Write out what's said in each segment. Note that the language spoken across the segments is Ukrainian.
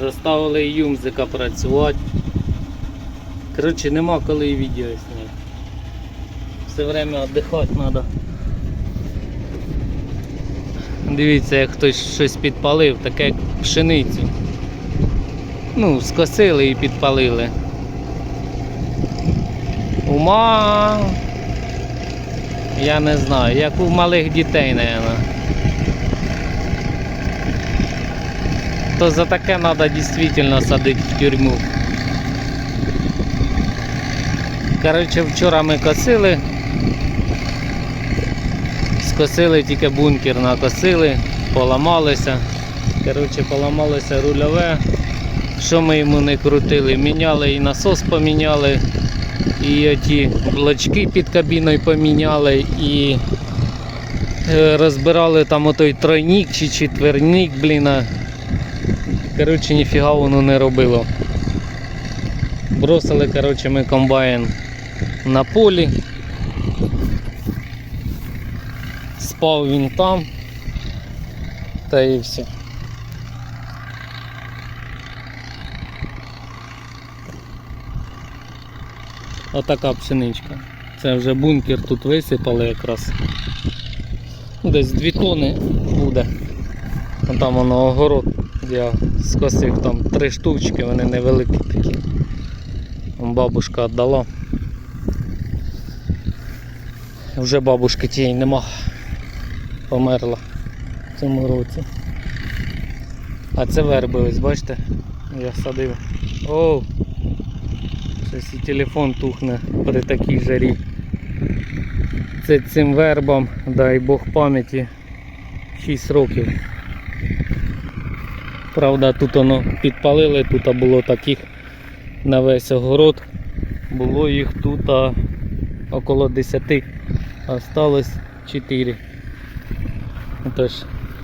Заставили юмзика працювати. Коротше, нема коли і відео зняти. Все время віддихати треба. Дивіться, як хтось щось підпалив, таке як пшеницю. Ну, скосили і підпалили. Ума. Я не знаю, як у малих дітей, мабуть. То за таке треба дійсно садити в тюрму. Коротше, вчора ми косили. Скосили тільки бункер накосили, поламалося. Коротше, поламалося рульове. Що ми йому не крутили? Міняли і насос поміняли, і оті блочки під кабіною поміняли, і е, розбирали там отой тройник чи четверник, блін. А. Коротше, ніфіга воно не робило. Бросили, коротше, ми комбайн на полі. Спав він там. Та і все. Отака пшеничка. Це вже бункер тут висипали якраз. Десь 2 тони буде. Вон Там воно огород. Я скосив там три штучки, вони невеликі такі. Бабушка віддала. Вже бабушки тієї нема. Померла в цьому році. А це верби, ось бачите? Я садив. Оу! Щось і телефон тухне при такій жарі. Це цим вербам, дай Бог пам'яті, 6 років. Правда, тут воно підпалили, тут було таких на весь огород. Було їх тут а, около 10, осталось 4. Тож,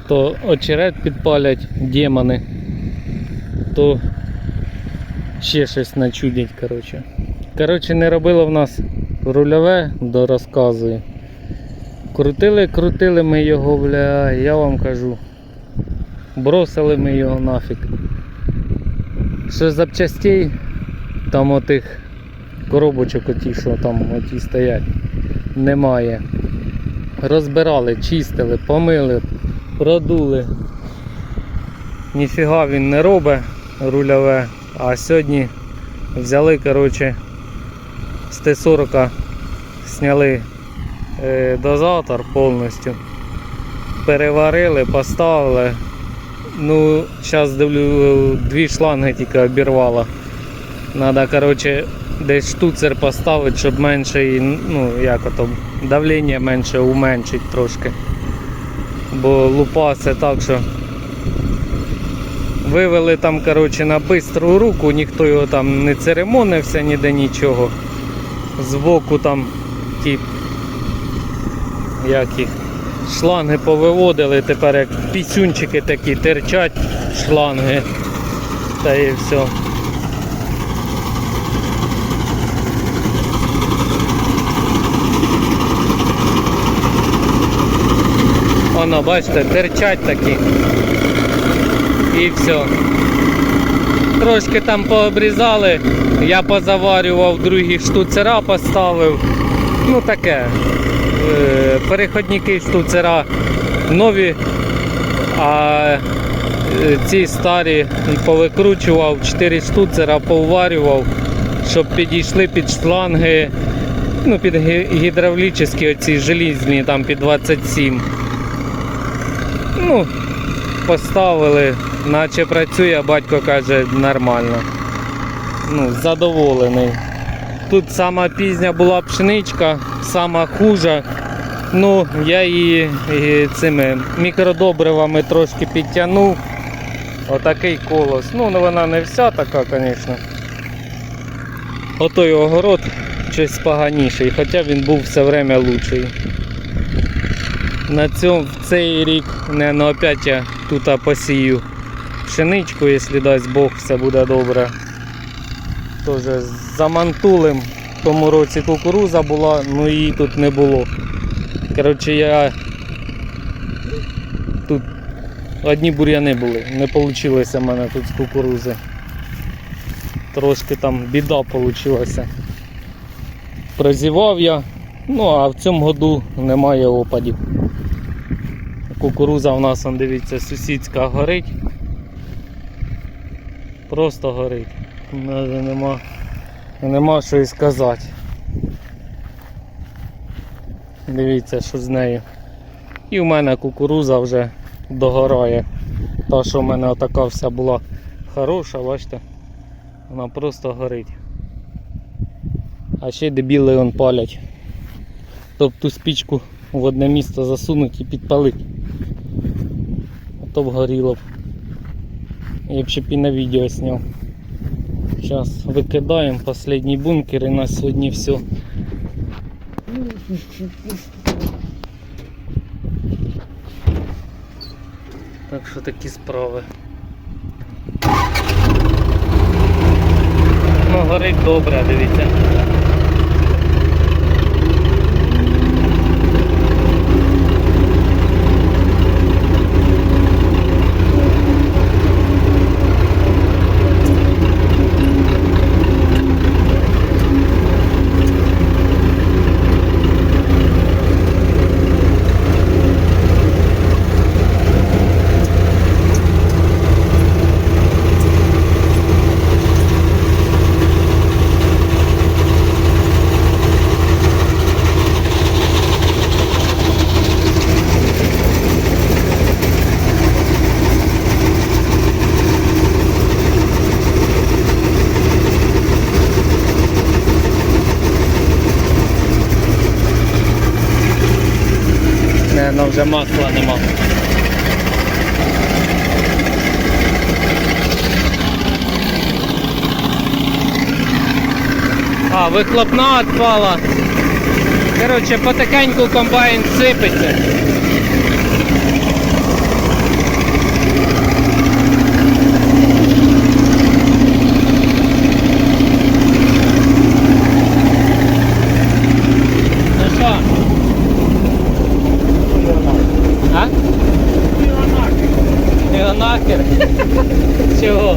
то очерет підпалять демони, то ще щось начудять, коротше. Коротше, не робило в нас рульове до розказую. Крутили, крутили ми його, бля, я вам кажу. Бросили ми його нафіг. Що запчастей, там отих коробочок оті, що там оті стоять, немає. Розбирали, чистили, помили, продули. Ніфіга він не робить рульове. А сьогодні взяли, коротше, з Т-40 зняли е, дозатор повністю. Переварили, поставили. Ну, зараз дивлю, дві шланги тільки обірвало. Надо, коротше, десь штуцер поставити, щоб менше, ну, як ото, давлення менше уменшить трошки. Бо лупасе так, що вивели там, коротше, на бистру руку, ніхто його там не церемонився, ніде нічого. Збоку там ті як їх, шланги повиводили, тепер як пісюнчики такі терчать шланги. Та і все. Воно, бачите, терчать такі. І все. Трошки там пообрізали, я позаварював, другі штуцера поставив. Ну таке. Е, Переходники штуцера нові, а е, ці старі повикручував, 4 штуцера поварював, щоб підійшли під шланги, ну під гідравлічні оці желізні, там під 27. Ну, поставили, наче працює, батько каже, нормально. Ну, задоволений. Тут сама пізня була пшеничка, сама хужа. Ну, я її цими мікродобривами трошки підтягнув. Отакий колос. Ну, ну, вона не вся така, звісно. Отой огород щось поганіший, хоча він був все время лучший. На цьому в цей рік, не опять я тут посію пшеничку, якщо дасть Бог, все буде добре. Тоже з замантулем. В тому році кукуруза була, ну її тут не було. Коротше, я тут одні бур'яни були. Не вийшло в мене тут з кукурузи. Трошки там біда вийшла. Прозівав я, ну а в цьому году немає опадів. Кукуруза в нас, дивіться, сусідська горить. Просто горить. Навіть нема, нема що і сказати. Дивіться, що з нею. І в мене кукуруза вже догорає. Та, що в мене отака вся була хороша, бачите, вона просто горить. А ще дебіли он палять. Тобто ту спічку в одне місце засунуть і підпалить. А то б горіло б. Я б ще б на відео зняв. Зараз викидаємо останній бункер і на сьогодні все. Так що такі справи. Ну, горить добре, дивіться. Не, ну вже масла нема. А, вихлопна відпала. Коротше, потихеньку комбайн сипеться. Ну що? А? Його нахер. Чого?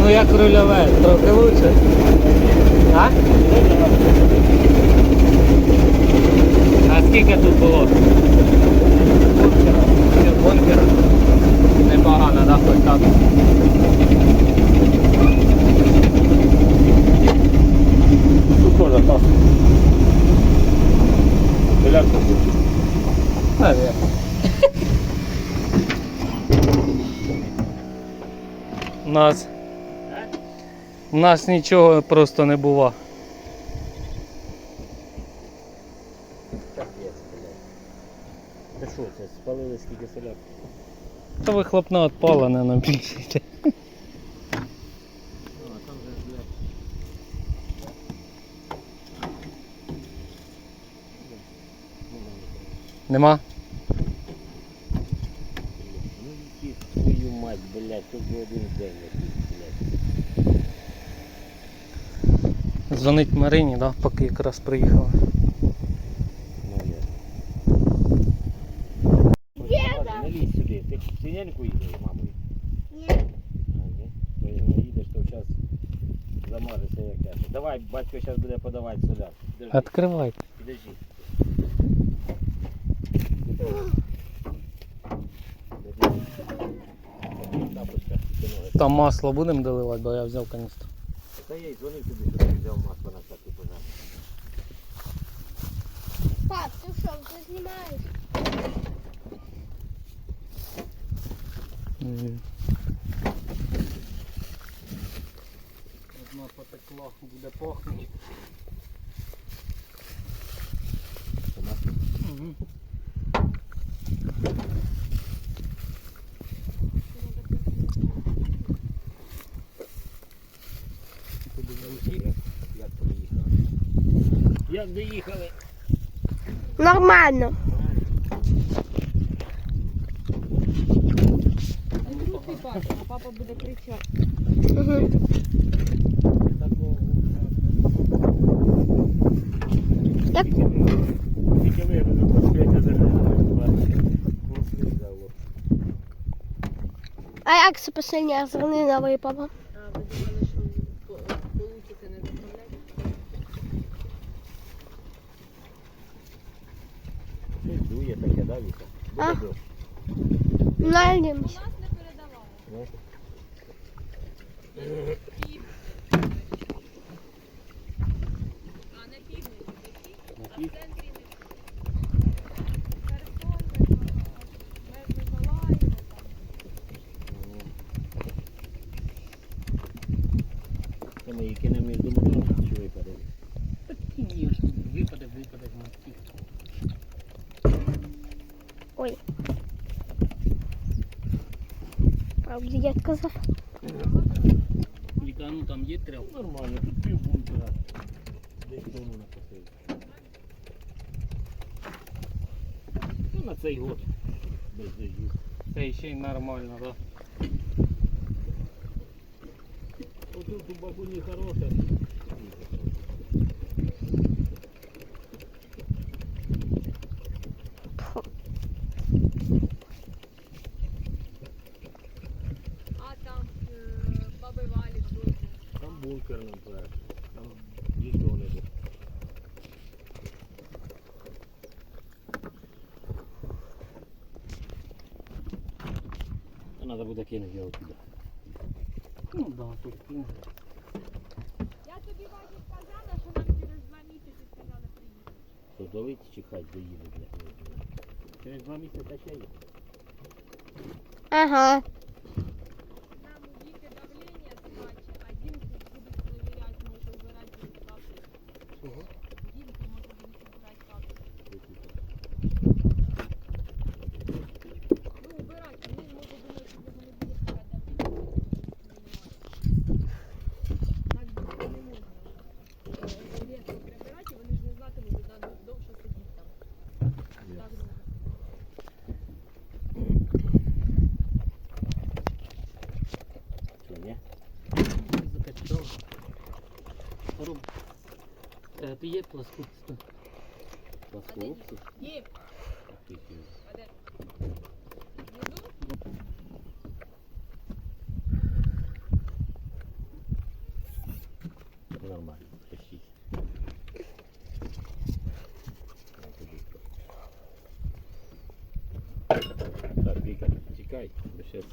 Ну як рульове, лучше. А? А скільки тут було? Бункера. Непогано, да, хоч так. Тут так. Наверное. У нас. У нас нічого просто не було. Ти що, це спалили скільки солярки? Та вихлопна відпала, не нам більше. Нема? Ну, твою мать, блядь, тут один день якийсь, блядь. Дзвонить Марині, да, поки якраз приїхала. Я. Деда! Не лізь сюди, ти в їдеш з мамою? Ні. А, ні? Бо їдеш, то зараз замажешся як я. Давай, батько зараз буде подавати соляр. Підожди, Відкривай. підожди. Там масло будемо доливати, бо я взяв каністру. Та я й дзвонив тобі, що ти взяв масло на всякий пожар. Пап, ти що, вже знімаєш? Одна потекла, буде пахнути. Як, приїхали? Як доїхали? Нормально. Папа, буде кричати. Так. А як це посильня згони новий папа? А, да, Буде дощ? Надіємось. Нас не передавали. А на півдні такі, на а в пів. центрі не Херсон, Миколаїв, там. Це ми її кинемо між домотом, що випаде. Ні, випаде, випаде, мати. Ой. Правда, я сказав. Віка, ну там є тряв. Нормально, тут пів бункера. Десь дону накосив. Ну, на цей год. Без дождів. Це ще й нормально, так. Отут у бабуні хороше. А там е, баби Валі тут. Нам проект. Там нічого не буде. А Надо буде кинути його туди. Ну да, тут ну, Я тобі Ваді сказала, що нам через два місяці сказали приїхати. Давить чи хай доїде, блядь. Через два місяці ще є. Ага. Є пласкутство? Плоскоопси? Є, Ах ти ти. а де? Внизу? Нормально, почти. Так, Віка, тікай, бо щас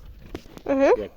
Угу. як